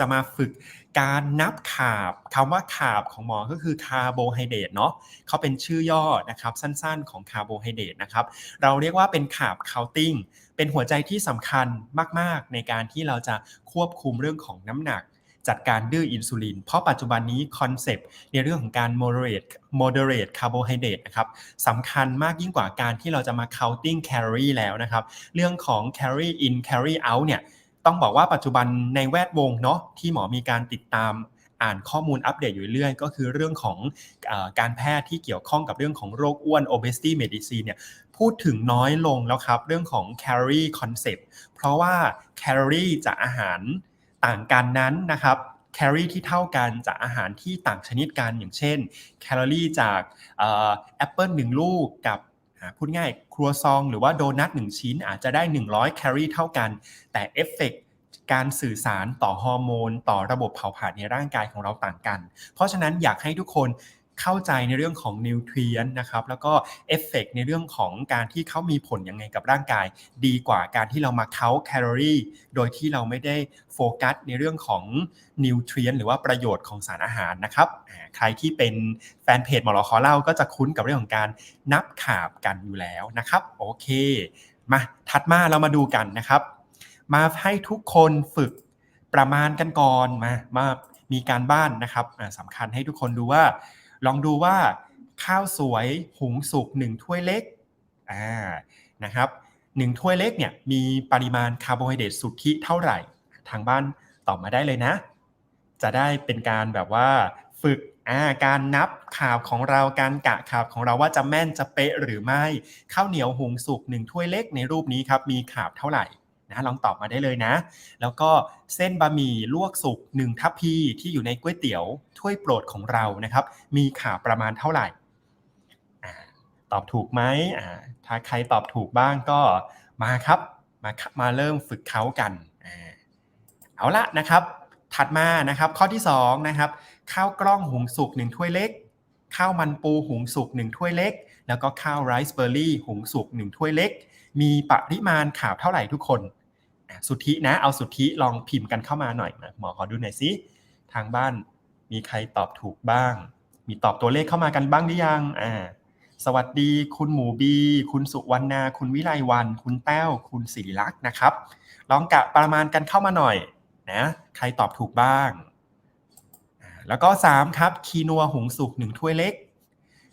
จะมาฝึกการนับขาบคำว่าขาบของหมอก็คือคาร์โบไฮเดรตเนาะเขาเป็นชื่อย่อนะครับสั้นๆของคาร์โบไฮเดรตนะครับเราเรียกว่าเป็นขาบ counting เป็นหัวใจที่สำคัญมากๆ ในการที่เราจะควบคุมเรื่องของน้ำหนักจัดการดื้ออินซูลิน เพราะปัจจุบันนี้คอนเซปต์ในเรื่องของการ moderate moderate carbohydrate นะครับสำคัญมากยิ่งกว่าการที่เราจะมา counting calorie แล้วนะครับ เรื่องของ carry in carry out เนี่ย ต้องบอกว่าปัจจุบันในแวดวงเนาะที่หมอมีการติดตามอ่านข้อมูลอัปเดตอยู่เรื่อยก็คือเรื่องของอการแพทย์ที่เกี่ยวข้องกับเรื่องของโรคอ้วน obesity medicine เนี่ยพูดถึงน้อยลงแล้วครับ เรื่องของ calorie concept เพราะว่า calorie จากอาหารต่างกันนั้นนะครับแคลอรี่ที่เท่ากันจากอาหารที่ต่างชนิดกันอย่างเช่น แคลอรี่จากแอปเปิลหนึ่งลูกกับ พูดง่ายครัวซองหรือว่าโดนัทหนึ่งชิ้นอาจจะได้ 100 แคลอรี่เท่ากัน แต่เอฟเฟกการสื่อสารต่อฮอร์โมน ต่อระบบเผาผลาญในร่างกายของเราต่างกัน เพราะฉะนั้นอยากให้ทุกคน เข้าใจในเรื่องของนิวทรีนนะครับแล้วก็เอฟเฟกในเรื่องของการที่เขามีผลยังไงกับร่างกาย ดีกว่าการที่เรามาเค้าแคลอรี่โดยที่เราไม่ได้โฟกัสในเรื่องของนิวทรีนหรือว่าประโยชน์ของสารอาหารนะครับใครที่เป็นแฟนเพจหมอลอคอเล่าก็จะคุ้นกับเรื่องของการนับขาบกันอยู่แล้วนะครับโอเคมาถัดมาเรามาดูกันนะครับ มาให้ทุกคนฝึกประมาณกันก่อนมามามีการบ้านนะครับสำคัญให้ทุกคนดูว่า ลองดูว่าข้าวสวยหุงสุกหนึ่งถ้วยเล็กอ่านะครับหนึ่งถ้วยเล็กเนี่ยมีปริมาณคาร์โบไฮเดรตสุทธิเท่าไหร่ ทางบ้านตอบมาได้เลยนะ จะได้เป็นการแบบว่าฝึกอ่าการนับข่าวของเราการกะข่าวของเราว่าจะแม่นจะเป๊ะหรือไม่ข้าวเหนียวหุงสุกหนึ่งถ้วยเล็กในรูปนี้ครับมีข่าวเท่าไหร่ นะลองตอบมาได้เลยนะ แล้วก็เส้นบะหมี่ลวกสุกหนึ่งทัพพีที่อยู่ในก๋วยเตี๋ยวถ้วยโปรดของเรานะครับ มีขาประมาณเท่าไหร่ตอบถูกไหมถ้าใครตอบถูกบ้างก็มาครับมามาเริ่มฝึกเขากันเอาละนะครับ ถัดมานะครับข้อที่2นะครับข้าวกล้องหุงสุกหนึ่งถ้วยเล็ก ข้าวมันปูหุงสุกหนึ่งถ้วยเล็ก แล้วก็ข้าวไรซ์เบอร์รี่หุงสุกหนึ่งถ้วยเล็ก มีปริมาณข่าวเท่าไหร่ทุกคน สุทธินะ เอาสุทธิลองพิมพ์กันเข้ามาหน่อยนะหมอขอดูหน่อยสิทางบ้านมีใครตอบถูกบ้าง มีตอบตัวเลขเข้ามากันบ้างหรือยังอ่าสวัสดี คุณหมูบี คุณสุวรรณา คุณวิไลวัน คุณแต้ว คุณศิริลักษ์นะครับ ลองกะประมาณกันเข้ามาหน่อยนะใครตอบถูกบ้าง แล้วก็ 3 ครับ คีนัวหุงสุก1ถ้วยเล็ก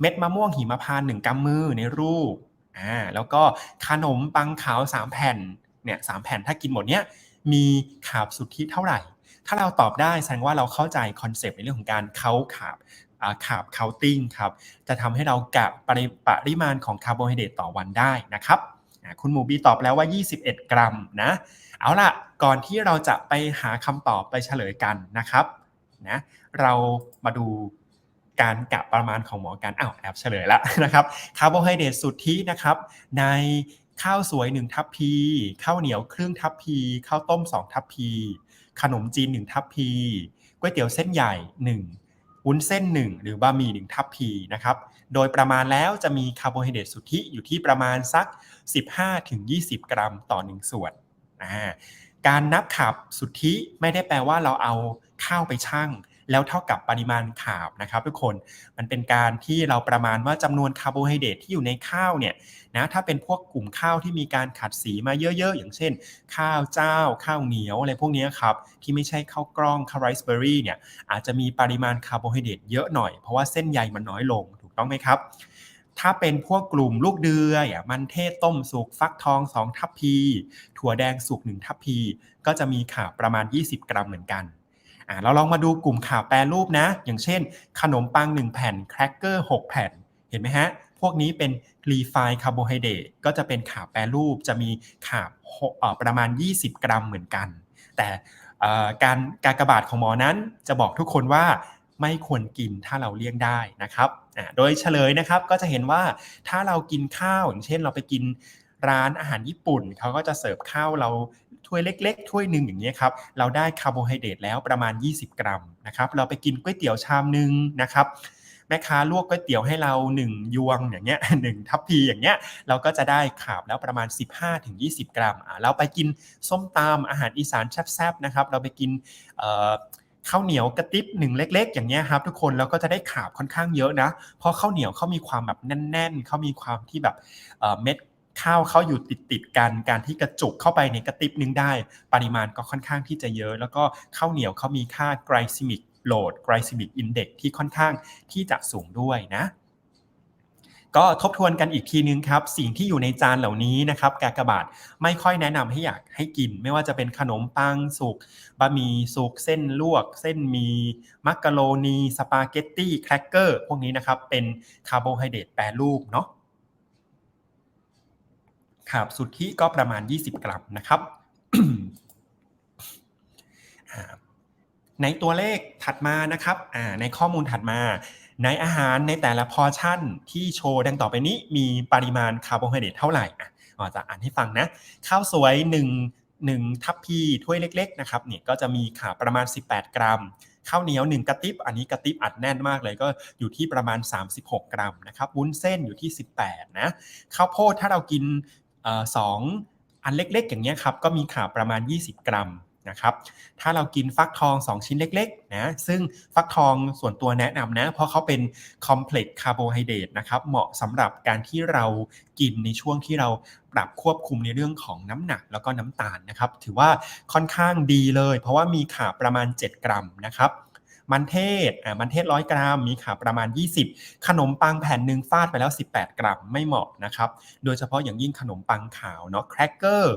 เม็ดมะม่วงหิมพานต์1กำมือในรูปอ่าแล้วก็ขนมปังขาว 3 แผ่น เนี่ยสแผ่นถ้ากินหมดเนี้ยมีขาบสุทธิเท่าไหร่ ถ้าเราตอบได้แสดงว่าเราเข้าใจคอนเซปต์ในเรื่องของการเค้าขาบขาบเคาติ้งครับจะทำให้เรากะปริปริมาณของคาร์โบไฮเดรตต่อวันได้นะครับคุณหมูบีตอบแล้วว่า 21 กรัมนะเอาล่ะก่อนที่เราจะไปหาคำตอบไปเฉลยกันนะครับนะเรามาดูการกะประมาณของหมอกันอ้าวแอบเฉลยแล้วนะครับคาร์โบไฮเดรตสุทธินะครับใน ข้าวสวย1ทัพพี ข้าวเหนียวครึ่งทัพพี ข้าวต้ม2ทัพพี ขนมจีน1ทัพพีก๋วยเตี๋ยวเส้นใหญ่ 1 วุ้นเส้น 1 หรือบะหมี่1ทัพพีนะครับ โดยประมาณแล้วจะมีคาร์โบไฮเดรตสุทธิอยู่ที่ประมาณสัก 15-20 กรัมต่อ 1 ส่วนการนับขับสุทธิไม่ได้แปลว่าเราเอาข้าวไปชั่ง แล้วเท่ากับปริมาณข่าวนะครับทุกคนมันเป็นการที่เราประมาณว่าจำนวนคาร์โบไฮเดรตที่อยู่ในข้าวเนี่ยนะถ้าเป็นพวกกลุ่มข้าวที่มีการขัดสีมาเยอะๆ อย่างเช่น ข้าวเจ้า ข้าวเหนียวอะไรพวกนี้ครับที่ไม่ใช่ข้าวกล้องข้าวไรซ์เบอร์รี่เนี่ยอาจจะมีปริมาณคาร์โบไฮเดรตเยอะหน่อยเพราะว่าเส้นใยมันน้อยลงถูกต้องไหมครับถ้าเป็นพวกกลุ่มลูกเดือยมันเทศต้มสุกฟักทอง 2 ทัพพี ถั่วแดงสุก1ทัพพี ก็จะมีข่าวประมาณ 20 กรัมเหมือนกัน เราลองมาดูกลุ่มข่าวแปรรูปนะ อย่างเช่น ขนมปัง 1 แผ่นแครกเกอร์6แผ่น เห็นไหมฮะ พวกนี้เป็นรีไฟคาร์โบไฮเดรตก็จะเป็นข่าวแปรรูปจะมีข่าวประมาณ 20 กรัมเหมือนกัน แต่การการกระบาดของหมอนั้นจะบอกทุกคนว่าไม่ควรกินถ้าเราเลี่ยงได้นะครับ โดยเฉลยนะครับก็จะเห็นว่าถ้าเรากินข้าวอย่างเช่นเราไปกินร้านอาหารญี่ปุ่นเขาก็จะเสิร์ฟข้าวเรา ถ้วยเล็ก ๆ ถ้วยหนึ่งอย่างนี้ครับเราได้คาร์โบไฮเดรตแล้วประมาณ 20 กรัมนะครับเราไปกินก๋วยเตี๋ยวชามหนึ่งนะครับแม่ค้าลวกก๋วยเตี๋ยวให้เรา 1 ยวงอย่างเงี้ยหนึ่งทัพพีอย่างเงี้ยเราก็จะได้ขาบแล้วประมาณ 15-20 กรัมอ่าเราไปกินส้มตำอาหารอีสานแซ่บๆนะครับเราไปกินข้าวเหนียวกระติบหนึ่งเล็ก ๆ อย่างเงี้ยครับทุกคนเราก็จะได้ขาบค่อนข้างเยอะนะ เพราะข้าวเหนียวเขามีความแบบแน่น ๆเขามีความที่แบบเม็ด ข้าวเขาอยู่ติดติดกัน การที่กระจุกเข้าไปในกระติบนึงได้ ปริมาณก็ค่อนข้างที่จะเยอะ แล้วก็ข้าวเหนียวเขามีค่าไกลซิมิกโหลดไกลซิมิกอินเด็กที่ค่อนข้างที่จะสูงด้วยนะก็ทบทวนกันอีกทีนึงครับ สิ่งที่อยู่ในจานเหล่านี้นะครับกากบาทไม่ค่อยแนะนำให้อยากให้กิน ไม่ว่าจะเป็นขนมปังสุกบะหมี่สุกเส้นลวก เส้นมีมักกะโรนีสปาเกตตี้แครกเกอร์พวกนี้นะครับเป็นคาร์โบไฮเดรตแปรรูปเนาะ ครับสุทธิก็ประมาณ 20 กรัมนะครับ ในตัวเลขถัดมานะครับในข้อมูลถัดมา ในอาหารในแต่ละพอชั่นที่โชว์ดังต่อไปนี้มีปริมาณคาร์โบไฮเดรตเท่าไหร่อะจะอ่านให้ฟังนะ ข้าวสวย 1 1 ทัพพีถ้วยเล็กๆนะครับเนี่ยก็จะมีขาประมาณ 18 กรัม ข้าวเหนียว 1 กระติบ อันนี้กระติบอัดแน่นมากเลยก็อยู่ที่ประมาณ 36 กรัมนะครับวุ้นเส้นอยู่ที่ 18นะข้าวโพดถ้าเรากิน สองอันเล็กๆ อย่างเงี้ยครับก็มีขาประมาณ 20 กรัมนะครับถ้าเรากินฟักทอง 2 ชิ้นเล็กๆนะซึ่งฟักทองส่วนตัวแนะนำนะ เพราะเขาเป็นคอมเพล็กซ์คาร์โบไฮเดรตนะครับเหมาะสำหรับการที่เรากินในช่วงที่เราปรับควบคุมในเรื่องของน้ำหนักแล้วก็น้ำตาลนะครับถือว่าค่อนข้างดีเลย เพราะว่ามีขาประมาณ 7 กรัมนะครับ มันเทศอ่ามันเทศร้อยกรัมมีขาประมาณ 20 ขนมปังแผ่นหนึ่งฟาดไปแล้ว 18 กรัมไม่เหมาะนะครับ โดยเฉพาะอย่างยิ่งขนมปังขาวเนาะแครกเกอร์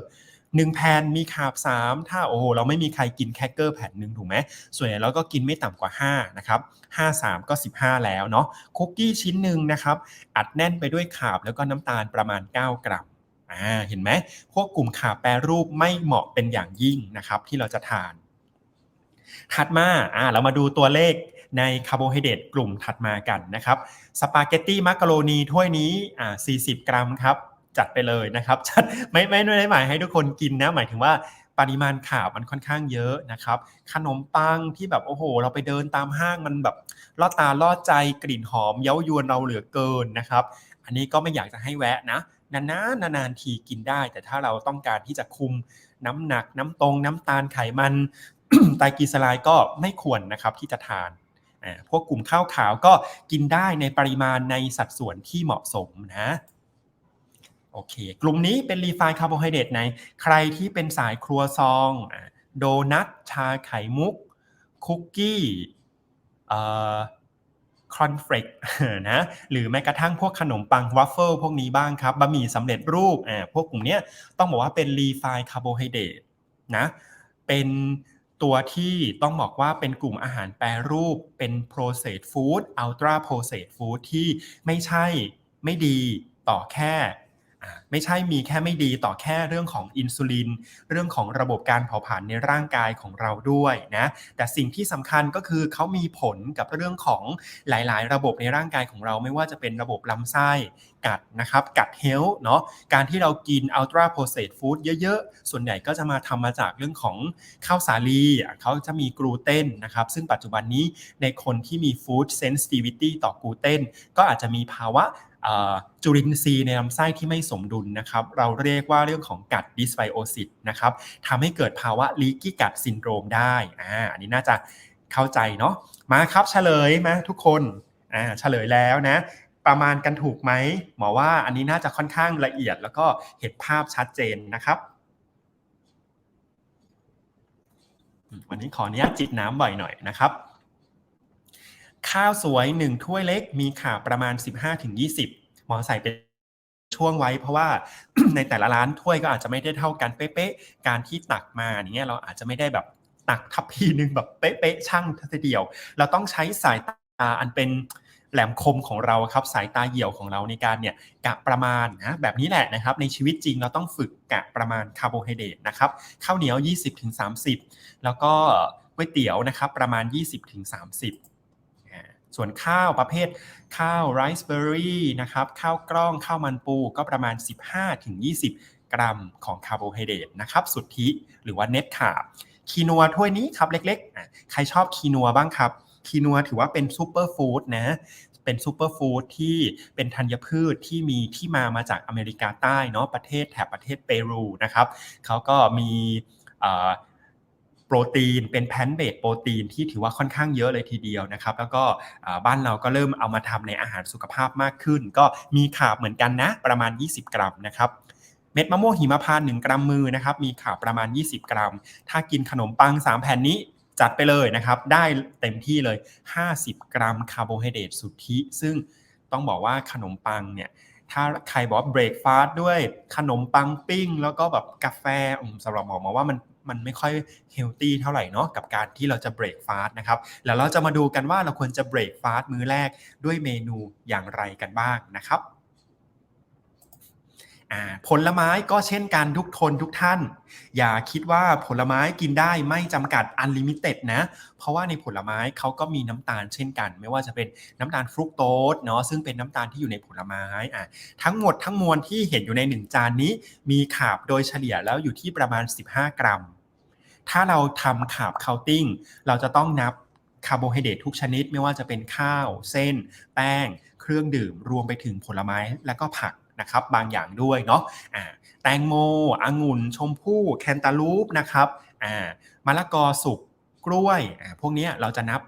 หนึ่งแผ่นมีขาบ3ถ้าโอ้โหเราไม่มีใครกินแครกเกอร์แผ่นหนึ่งถูกไหมส่วนใหญ่เราก็กินไม่ต่ำกว่า5นะครับ5 3ก็ 15 แล้วเนาะคุกกี้ชิ้นหนึ่งนะครับอัดแน่นไปด้วยขาบแล้วก็น้ำตาลประมาณ 9 กรัมอ่าเห็นไหมพวกกลุ่มขาแปรรูปไม่เหมาะเป็นอย่างยิ่งนะครับที่เราจะทาน ถัดมาอ่าเรามาดูตัวเลขในคาร์โบไฮเดรตกลุ่มถัดมากันนะครับสปาเกตตี้มักกะโรนีถ้วยนี้อ่า40 กรัมครับ จัดไปเลยนะครับจัดไม่ไม่ได้หมายให้ทุกคนกินนะ หมายถึงว่าปริมาณข่าวมันค่อนข้างเยอะนะครับ ขนมปังที่แบบโอ้โห เราไปเดินตามห้างมันแบบล่อตาล่อใจกลิ่นหอมเย้ายวนเราเหลือเกินนะครับ อันนี้ก็ไม่อยากจะให้แวะนะนานๆนานๆทีกินได้ แต่ถ้าเราต้องการที่จะคุมน้ำหนักน้ำตรงน้ำตาลไขมัน ไตรกลีเซอไรด์ก็ไม่ควรนะครับที่จะทานพวกกลุ่มข้าวขาวก็กินได้ในปริมาณในสัดส่วนที่เหมาะสมนะโอเค กลุ่มนี้เป็นรีไฟน์คาร์โบไฮเดรตในใครที่เป็นสายครัวซองโดนัทชาไข่มุก คุกกี้คอนเฟลกนะหรือแม้กระทั่งพวกขนมปังวัฟเฟิลพวกนี้บ้างครับบะหมี่สำเร็จรูปอ่าพวกกลุ่มนี้ต้องบอกว่าเป็นรีไฟน์คาร์โบไฮเดรตนะเป็น ตัวที่ต้องบอกว่าเป็นกลุ่มอาหารแปรรูปเป็น processed food ultra processed food ที่ไม่ใช่ไม่ดีต่อแค่ ไม่ใช่มีแค่ไม่ดีต่อแค่เรื่องของอินซูลิน เรื่องของระบบการเผาผลาญในร่างกายของเราด้วยนะแต่สิ่งที่สำคัญก็คือเขามีผลกับเรื่องของหลายๆ ระบบในร่างกายของเราไม่ว่าจะเป็นระบบลำไส้กัดนะครับกัดเฮล์เนาะการที่เรากินอัลตราโปรเซสฟู้ดเยอะๆ ส่วนใหญ่ก็จะมาทำมาจากเรื่องของข้าวสาลีเขาจะมีกลูเตนนะครับ ซึ่งปัจจุบันนี้ในคนที่มีฟู้ดเซนซิทิวิตี้ต่อกลูเตนก็อาจจะมีภาวะ จุลินทรีย์ในลำไส้ที่ไม่สมดุลนะครับ เราเรียกว่าเรื่องของกัดดิสไบโอซิสนะครับทำให้เกิดภาวะลีกี้กัดซินโดรมได้อ่าอันนี้น่าจะเข้าใจเนาะมาครับเฉลยมาทุกคนอ่าเฉลยแล้วนะ ประมาณกันถูกไหมหมอว่าอันนี้น่าจะค่อนข้างละเอียดแล้วก็เห็นภาพชัดเจนนะครับวันนี้ขออนุญาตจิตน้ำบ่อยหน่อยนะครับ ข้าวสวย 1 ถ้วยเล็กมีขาประมาณ 15-20หมอใส่เป็นช่วงไว้เพราะว่าในแต่ละร้านถ้วยก็อาจจะไม่ได้เท่ากันเป๊ะๆการที่ตักมาอย่างเงี้ยเราอาจจะไม่ได้แบบตักทัพพีหนึ่งแบบเป๊ะๆช่างทีเดียว เราต้องใช้สายตาอันเป็นแหลมคมของเราครับสายตาเหี่ยวของเราในการเนี่ยกะประมาณนะแบบนี้แหละนะครับ ในชีวิตจริงเราต้องฝึกกะประมาณคาร์โบไฮเดรตนะครับข้าวเหนียว 20-30 แล้วก็ก๋วยเตี๋ยวนะครับประมาณ 20-30 ส่วนข้าวประเภทข้าวไรซ์เบอร์รี่นะครับข้าวกล้องข้าวมันปูก็ประมาณ 15-20 กรัมของคาร์โบไฮเดรตนะครับสุทธิหรือว่าเน็ตคาร์บคีนัวถ้วยนี้ครับเล็กๆ ใครชอบคีนัวบ้างครับ คีนัวถือว่าเป็นซูเปอร์ฟู้ดนะเเป็นซูเปอร์ฟู้ดที่เป็นธัญพืชที่มีที่มามาจากอเมริกาใต้เนาะประเทศแถบประเทศเปรูนะครับเขาก็มี โปรตีนเป็นแพนเบดโปรตีนที่ถือว่าค่อนข้างเยอะเลยทีเดียวนะครับ แล้วก็บ้านเราก็เริ่มเอามาทำในอาหารสุขภาพมากขึ้น ก็มีขาบเหมือนกันนะ ประมาณ 20 กรัมนะครับเม็ดมะม่วงหิมพานต์1กรัมมือนะครับมีขาบประมาณ 20 กรัม ถ้ากินขนมปัง 3 แผ่นนี้จัดไปเลยนะครับ ได้เต็มที่เลย 50 กรัมคาร์โบไฮเดรตสุทธิ ซึ่งต้องบอกว่าขนมปังเนี่ยถ้าใครบอกเบรกฟาสต์ด้วยขนมปังปิ้ง แล้วก็แบบกาแฟสำหรับหมอมาว่ามัน มันไม่ค่อยเฮลตี้เท่าไหร่เนาะกับการที่เราจะเบรกฟาสต์นะครับแล้วเราจะมาดูกันว่าเราควรจะเบรกฟาสต์มื้อแรกด้วยเมนูอย่างไรกันบ้างนะครับผลไม้ก็เช่นกันทุกทนทุกท่าน อย่าคิดว่าผลไม้กินได้ไม่จำกัดอันลิมิเต็ดนะ เพราะว่าในผลไม้เขาก็มีน้ำตาลเช่นกัน ไม่ว่าจะเป็นน้ำตาลฟรุกโตสเนาะซึ่งเป็นน้ำตาลที่อยู่ในผลไม้อะทั้งหมดทั้งมวลที่เห็นอยู่ในหนึ่งจานนี้ มีขาบโดยเฉลี่ยแล้วอยู่ที่ประมาณ 15 กรัม ถ้าเราทำขาบคาน์ติ้งเราจะต้องนับคาร์โบไฮเดรตทุกชนิดไม่ว่าจะเป็นข้าว เส้น แป้ง เครื่องดื่ม รวมไปถึงผลไม้และก็ผักนะครับบางอย่างด้วยเนาะแตงโมองุ่น ชมพู่ แคนตาลูปนะครับมะละกอสุกกล้วย พวกนี้เราจะนับ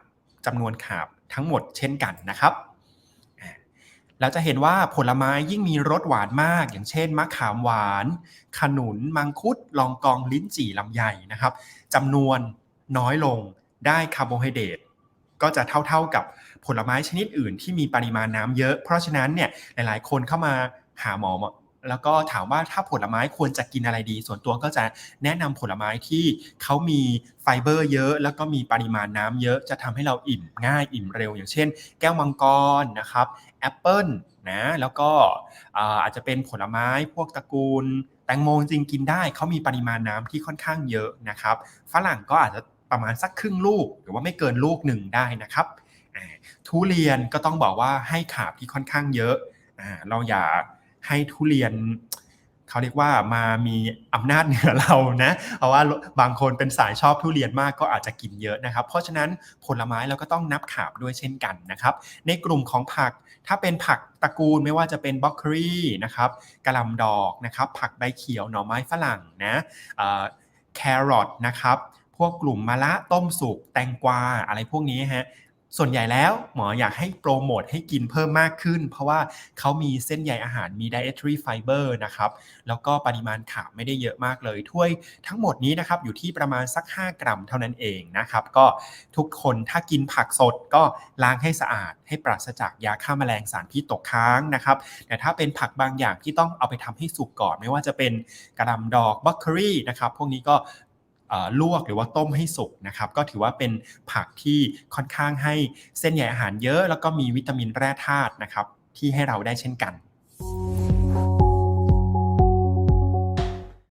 จำนวนขาบทั้งหมดเช่นกันนะครับ เราจะเห็นว่าผลไม้ยิ่งมีรสหวานมาก อย่างเช่น มะขามหวาน ขนุน มังคุด ลองกอง ลิ้นจี่ลำไยนะครับจำนวนน้อยลงได้คาร์โบไฮเดรตก็จะเท่าๆกับผลไม้ชนิดอื่นที่มีปริมาณน้ำเยอะ เพราะฉะนั้นเนี่ยหลายๆ คนเข้ามาหาหมอ แล้วก็ถามว่าถ้าผลไม้ควรจะกินอะไรดี ส่วนตัวก็จะแนะนำผลไม้ที่เขามีไฟเบอร์เยอะ แล้วก็มีปริมาณน้ำเยอะ จะทำให้เราอิ่มง่ายอิ่มเร็ว อย่างเช่น แก้วมังกรนะครับแอปเปิลนะแล้วก็อาจจะเป็นผลไม้พวกตระกูล แตงโมจริงกินได้เขามีปริมาณน้ำที่ค่อนข้างเยอะนะครับฝรั่งก็อาจจะประมาณสักครึ่งลูก หรือว่าไม่เกินลูกหนึ่งได้นะครับทุเรียนก็ต้องบอกว่าให้ขาบที่ค่อนข้างเยอะเราอย่า ให้ทุเรียนเขาเรียกว่ามามีอำนาจเหนือเรานะเพราะว่าบางคนเป็นสายชอบทุเรียนมากก็อาจจะกินเยอะนะครับ เพราะฉะนั้นผลไม้เราก็ต้องนับขาบด้วยเช่นกันนะครับ ในกลุ่มของผักถ้าเป็นผักตระกูลไม่ว่าจะเป็นบล็อกคลีนะครับกระลำดอกนะครับ ผักใบเขียวหน่อไม้ฝรั่งนะแครอทนะครับ พวกกลุ่มมะละต้มสุกแตงกวาอะไรพวกนี้ฮะ ส่วนใหญ่แล้วหมออยากให้โปรโมทให้กินเพิ่มมากขึ้น เพราะว่าเขามีเส้นใยอาหารมี dietary fiber นะครับแล้วก็ปริมาณขาไม่ได้เยอะมากเลยถ้วยทั้งหมดนี้นะครับอยู่ที่ประมาณสัก 5 กรัมเท่านั้นเองนะครับก็ทุกคนถ้ากินผักสดก็ล้างให้สะอาด ให้ปราศจากยาฆ่าแมลงสารพิษตกค้างนะครับแต่ถ้าเป็นผักบางอย่างที่ต้องเอาไปทำให้สุกก่อน ไม่ว่าจะเป็นกระดำดอกบล็อกเกอรี่นะครับพวกนี้ก็ ลวกหรือว่าต้มให้สุกนะครับก็ถือว่าเป็นผักที่ค่อนข้างให้เส้นใยอาหารเยอะ แล้วก็มีวิตามินแร่ธาตุนะครับที่ให้เราได้เช่นกัน